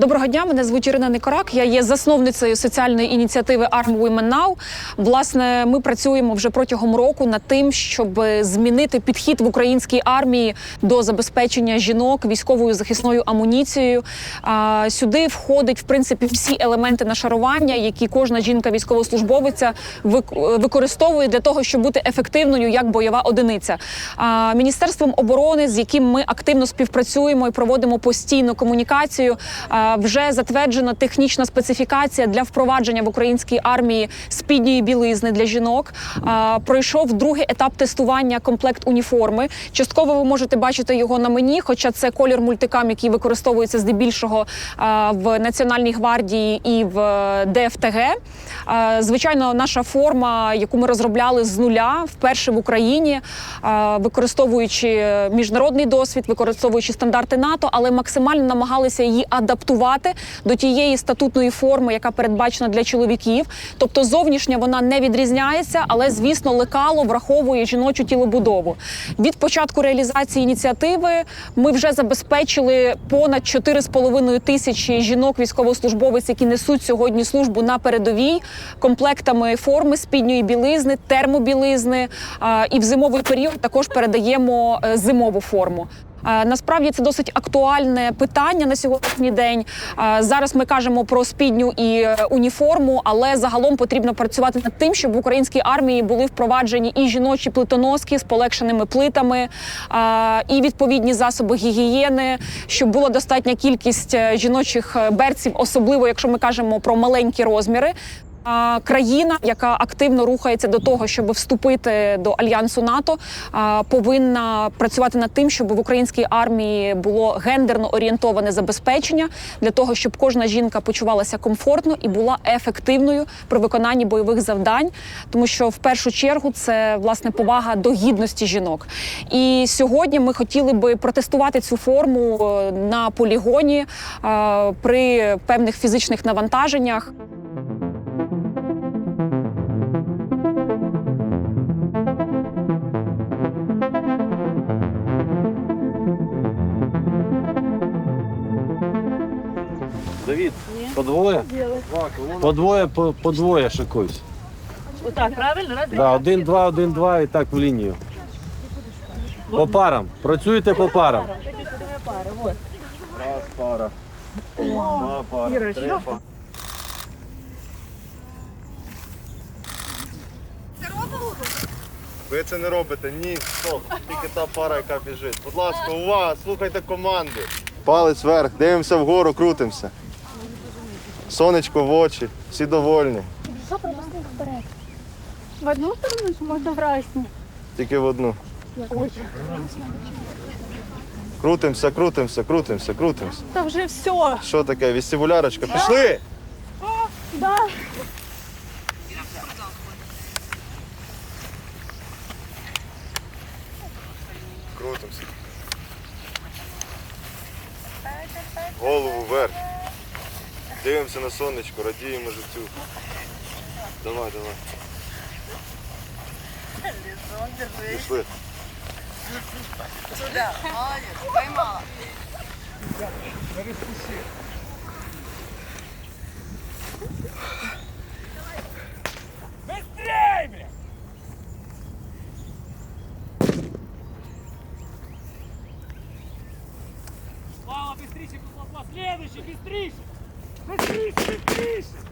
Доброго дня, мене звуть Ірина Никорак. Я є засновницею соціальної ініціативи Arm Women Now. Власне, ми працюємо вже протягом року над тим, щоб змінити підхід в українській армії до забезпечення жінок військовою захисною амуніцією. А, сюди входить в принципі всі елементи нашарування, які кожна жінка військовослужбовиця використовує для того, щоб бути ефективною як бойова одиниця. А, Міністерством оборони, з яким ми активно співпрацюємо і проводимо постійну комунікацію, вже затверджена технічна специфікація для впровадження в українській армії спідньої білизни для жінок. Пройшов другий етап тестування комплект уніформи. Частково ви можете бачити його на мені, хоча це колір мультикам, який використовується здебільшого в Національній гвардії і в е, ДФТГ. Звичайно, наша форма, яку ми розробляли з нуля, вперше в Україні, використовуючи міжнародний досвід, використовуючи стандарти НАТО, але максимально намагалися її адаптувати до тієї статутної форми, яка передбачена для чоловіків. Тобто зовнішня вона не відрізняється, але звісно лекало враховує жіночу тілобудову. Від початку реалізації ініціативи ми вже забезпечили понад 4,5 тисячі жінок військовослужбовець, які несуть сьогодні службу на передовій, комплектами форми спідньої білизни, термобілизни. І в зимовий період також передаємо е, зимову форму. Е, Насправді це досить актуальне питання на сьогоднішній день. Е, Зараз ми кажемо про спідню і е, уніформу, але загалом потрібно працювати над тим, щоб в українській армії були впроваджені і жіночі плитоноски з полегшеними плитами, і відповідні засоби гігієни, щоб була достатня кількість жіночих берців, особливо якщо ми кажемо про маленькі розміри. Країна, яка активно рухається до того, щоб вступити до альянсу НАТО, повинна працювати над тим, щоб в українській армії було гендерно орієнтоване забезпечення для того, щоб кожна жінка почувалася комфортно і була ефективною при виконанні бойових завдань, тому що в першу чергу це власне повага до гідності жінок. І сьогодні ми хотіли би протестувати цю форму е, на полігоні при певних фізичних навантаженнях. Давид, по двоє? По двоє, по, по двоє шикуйся. Отак, правильно? Раз, Да, один, два, один, два і так в лінію. По парам. Працюйте по парам. Раз пара. Два пара. Три пара. Ви це не робите, ні, стоп. Тільки та пара, яка біжить. Будь ласка, увага, слухайте команди. Палець вверх, дивимося вгору, крутимося. Сонечко в очі, всі довольні. Що пропусти вперед? В одну сторону чи можна в разні? Тільки в одну. Крутимося, крутимося, крутимося, крутимося. Та вже все. Що таке? Вестибулярочка? Пішли! Да. Крутимося. Голову вверх. Дивимося на сонечко, радіємо життю. Давай, давай. Пішли. Мама, быстрее, следующий, быстрее! Быстрее, быстрее!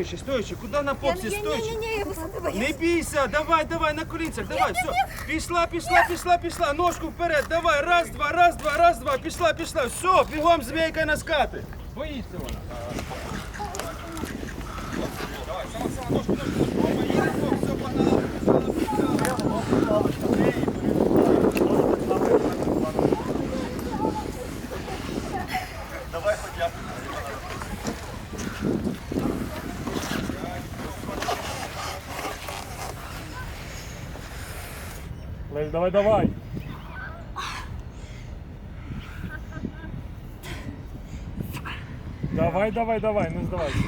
Стоячи, стоячи, куди на попсі стоячи? Не бійся, давай, давай, на колінцях, давай, все. Пішла, пішла, пішла, пішла, ножку вперед, давай, раз, два, раз, два, раз, два, пішла, пішла, все, бігом змійка на скати. Боїться вона. Давай, сама, сама, ножку, ножку, Опа, їде, о, все, погнала. Лель, давай, давай. Давай, давай, давай, не здавайся.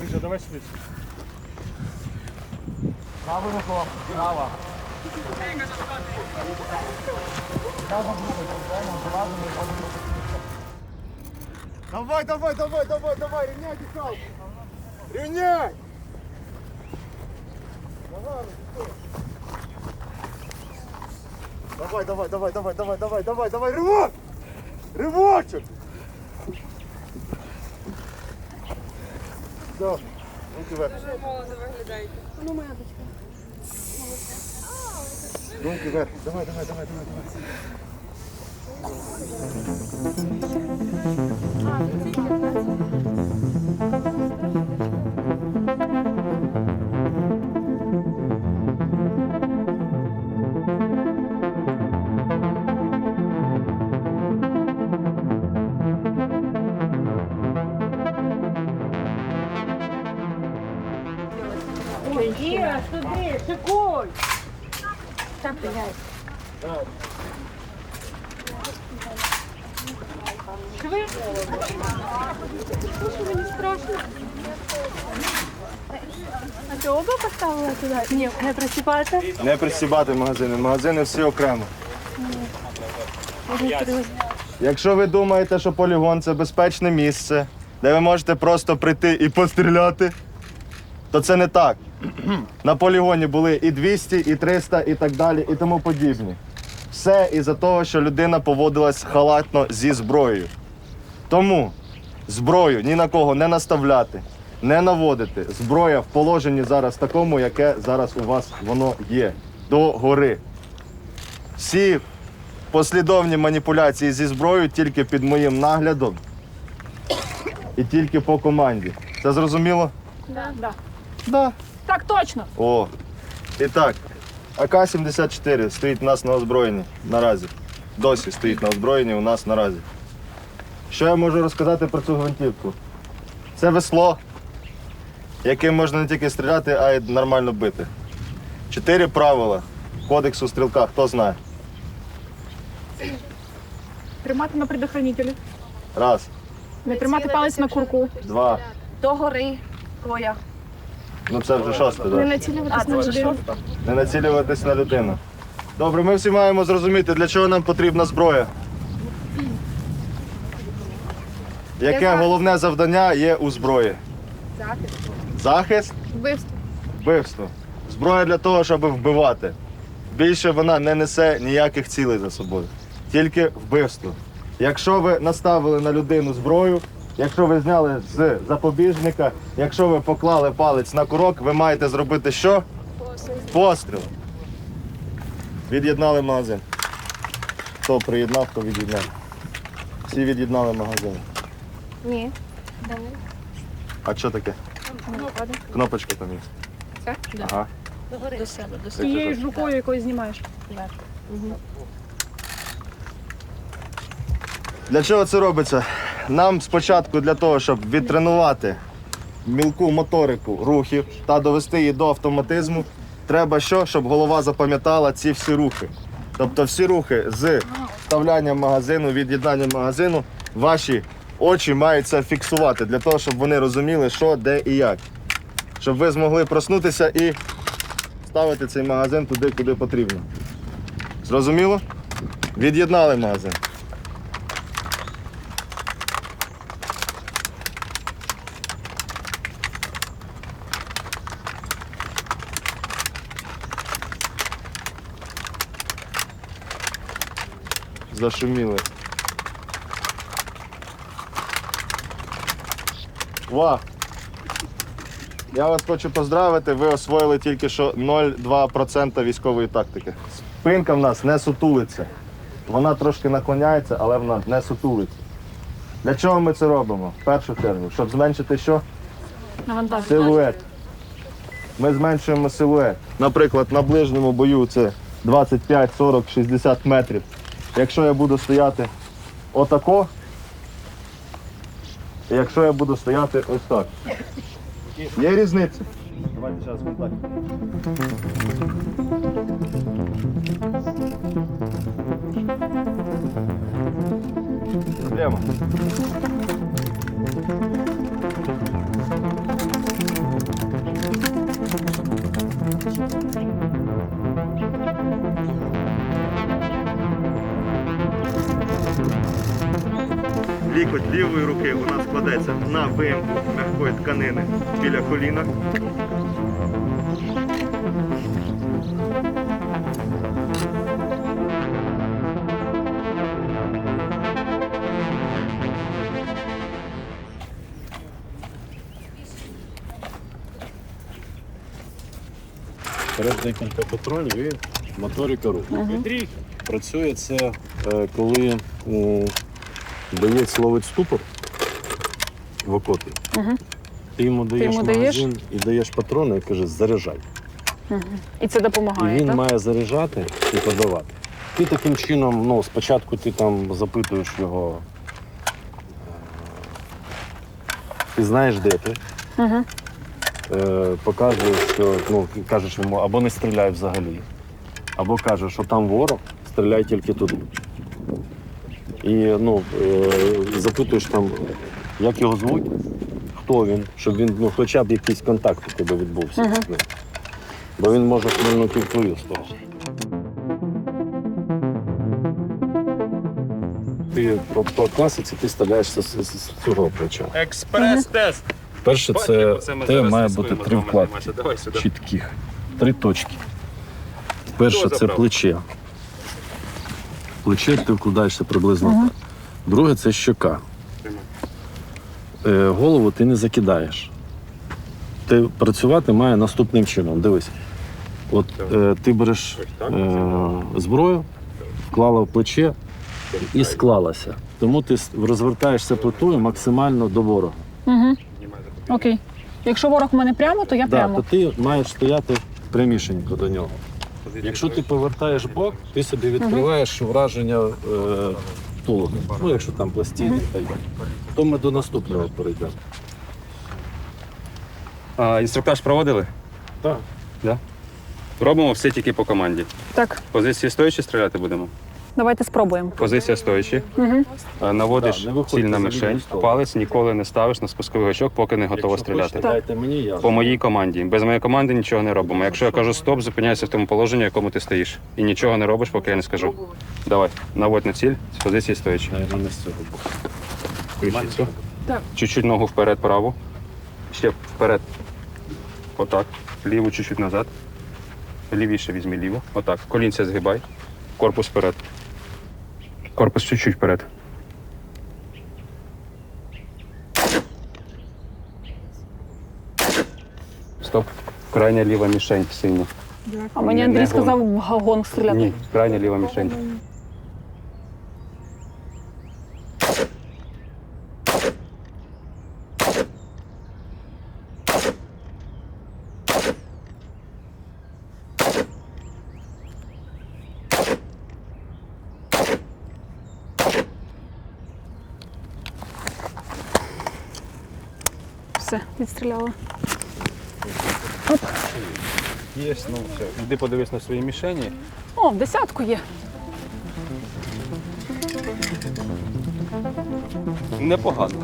Вище, давай швидше. Право руку, право. Давай, давай, давай, давай, давай, рівняй дихалку. Рівняй! Давай, давай, давай, давай, давай, давай, давай, давай, ривок! Ривочок! Все, руки вверх. Руки вверх. Давай, давай, давай, давай, давай. Іра, Мені страшно. А ти оба поставила туди? Ні, не присіпати. Не пристібати магазини. Магазини всі окремо. Якщо ви думаєте, що полігон це безпечне місце, де ви можете просто прийти і постріляти, то це не так. На полігоні були і 200, і 300, і так далі, і тому подібні. Все із-за того, що людина поводилась халатно зі зброєю. Тому зброю ні на кого не наставляти, не наводити. Зброя в положенні зараз такому, яке зараз у вас воно є. До гори. Всі послідовні маніпуляції зі зброєю тільки під моїм наглядом і тільки по команді. Це зрозуміло? Да. Да. Так точно. О. І так, АК-74 стоїть у нас на озброєнні наразі. Досі стоїть на озброєнні у нас наразі. Що я можу розказати про цю гвинтівку? Це весло, яким можна не тільки стріляти, а й нормально бити. Чотири правила кодексу стрілка, хто знає? Тримати на предохранителі. Раз, Не тримати палець на курку. два. До гори твоя. Ну це вже шосте, Не так? націлюватись на людину. Не націлюватись на людину. Добре, ми всі маємо зрозуміти, для чого нам потрібна зброя. Яке головне завдання є у зброї? Захист. Захист? Вбивство. Вбивство. Зброя для того, щоб вбивати. Більше вона не несе ніяких цілей за собою. Тільки вбивство. Якщо ви наставили на людину зброю, якщо ви зняли з запобіжника, якщо ви поклали палець на курок, ви маєте зробити що? Постріл. Від'єднали магазин. Хто приєднав, хто від'єднав. Всі від'єднали магазин. Ні. А що таке? Кнопочка там є. Це? Ага. До себе, до Тією ж рукою, якою знімаєш. Для чого це робиться? Нам спочатку для того, щоб відтренувати мілку моторику рухів та довести її до автоматизму, треба що? Щоб голова запам'ятала ці всі рухи. Тобто всі рухи з вставлянням магазину, від'єднанням магазину, ваші очі мають це фіксувати для того, щоб вони розуміли, що, де і як. Щоб ви змогли проснутися і ставити цей магазин туди, куди потрібно. Зрозуміло? Від'єднали магазин. Зашуміли. Ва! Я вас хочу поздравити, ви освоїли тільки що 0,2% військової тактики. Спинка в нас не сутулиться. Вона трошки наклоняється, але вона не сутулиться. Для чого ми це робимо? В першу чергу, щоб зменшити що? Силует. Ми зменшуємо силует. Наприклад, на ближньому бою це 25, 40, 60 метрів. Якщо я буду стояти отако, і якщо я буду стояти ось так. Є різниця? Давайте зараз контакт. Проблема. Лікоть лівої руки у нас складається на виїмку м'якої тканини біля коліна. Перед декілька патронів і моторика рук. Працює це, е, коли боєць ловить ступор в окопі. Ти йому даєш йому даєш? магазин і даєш патрони і кажеш, заряджай. І це І він так? має заряджати і подавати. Ти таким чином, ну, спочатку ти там запитуєш його. е, Ти знаєш, де ти. Угу. Е, показуєш, що ну, кажеш йому або не стріляй взагалі, або кажеш, що там ворог, стріляй тільки туди. І ну, е, запитуєш там, як його звуть, хто він, щоб він ну, хоча б якийсь контакт у тебе відбувся з ним. Бо він може хмельнути в твою сторону. Ти по, по класиці ти стріляєшся з, з, з цього плеча. Експрес-тест. Перше, це, те має бути три вкладки чітких. Три точки. Перше це плече. Плече ти вкладаєшся приблизно так. Друге це щока. Е, голову ти не закидаєш. Ти працювати має наступним чином. Дивись. От е, ти береш е, зброю, вклала в плече і склалася. Тому ти розвертаєшся плитою максимально до ворога. Угу. Окей. Якщо ворог в мене прямо, то я Да, прямо. то ти маєш стояти прямішенько до нього. Якщо ти повертаєш бок, ти собі відкриваєш враження е, тулу. Ну, якщо там пластини, то ми до наступного перейдемо. А, інструктаж проводили? Так. Робимо все тільки по команді. Так, Позиції стоячи стріляти будемо. Давайте спробуємо. Позиція стоячи. Угу. Наводиш Так, виходьте ціль на за мішень, палець ніколи не ставиш на спусковий гачок, поки не готово Якщо стріляти. хочете, дайте мені, я. По моїй команді. Без моєї команди нічого не робимо. Якщо я кажу стоп, зупиняйся в тому положенні, в якому ти стоїш. І нічого не робиш, поки я не скажу. Давай, наводь на ціль з позиції стоячи. Так. Чуть-чуть ногу вперед, праву. Ще вперед. Отак. Ліву чуть-чуть назад. Лівіше візьми ліву. Отак. Колінця згибай. Корпус вперед. Корпус чуть-чуть вперед. Стоп. Крайня ліва мішень сильно. А мені Андрій не сказав в гонг стріляти. Ні, крайня ліва мішень. Все, Оп. Є, ну все. Іди подивись на свої мішені. О, в десятку є. Непогано.